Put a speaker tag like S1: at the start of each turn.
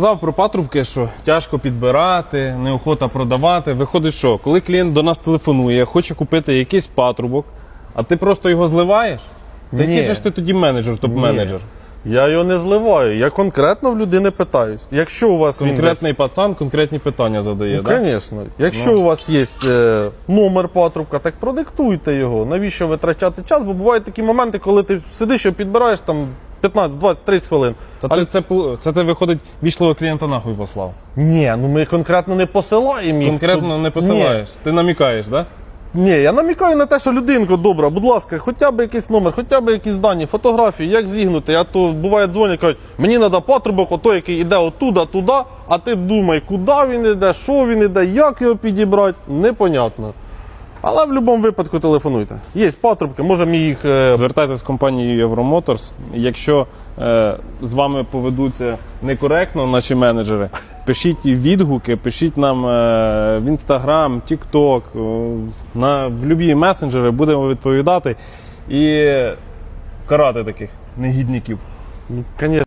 S1: Сказав про патрубки, що тяжко підбирати, неохота продавати. Виходить, що коли клієнт до нас телефонує, хоче купити якийсь патрубок, а ти просто його зливаєш? Та
S2: Ні.
S1: який же ж ти тоді менеджер, топ-менеджер?
S2: Я його не зливаю. Я конкретно в людини питаюсь. Якщо у вас він
S1: Конкретний пацан конкретні питання задає,
S2: Ну,
S1: так?
S2: звісно. Якщо у вас є е, номер патрубка, так продиктуйте його. Навіщо витрачати час? Бо бувають такі моменти, коли ти сидиш і підбираєш там 15, 20, 30 хвилин.
S1: Та ти це, пл- це ти виходить війшлого клієнта нахуй послав.
S2: Ні, ну ми конкретно не посилаємо їх.
S1: Конкретно
S2: Тут-
S1: не посилаєш. Ти намікаєш, так?
S2: Ні, ні, я намікаю на те, що людинко добра, будь ласка, хоча б якийсь номер, хоча б якісь дані, фотографії, як зігнути. А то буває дзвонять, кажуть, мені треба патрубок, ото який йде отуда, туди, а ти думай, куди він йде, що він йде, як його підібрати, непонятно. Але в будь-якому випадку телефонуйте. Є патрубки, можемо їх. е,
S1: Звертайтесь в компанію Євромоторс. Якщо е, з вами поведуться некоректно наші менеджери, пишіть відгуки, пишіть нам е, в Інстаграм, Тікток, е, на, в любі месенджери будемо відповідати і карати таких негідників.
S2: Ну, звісно.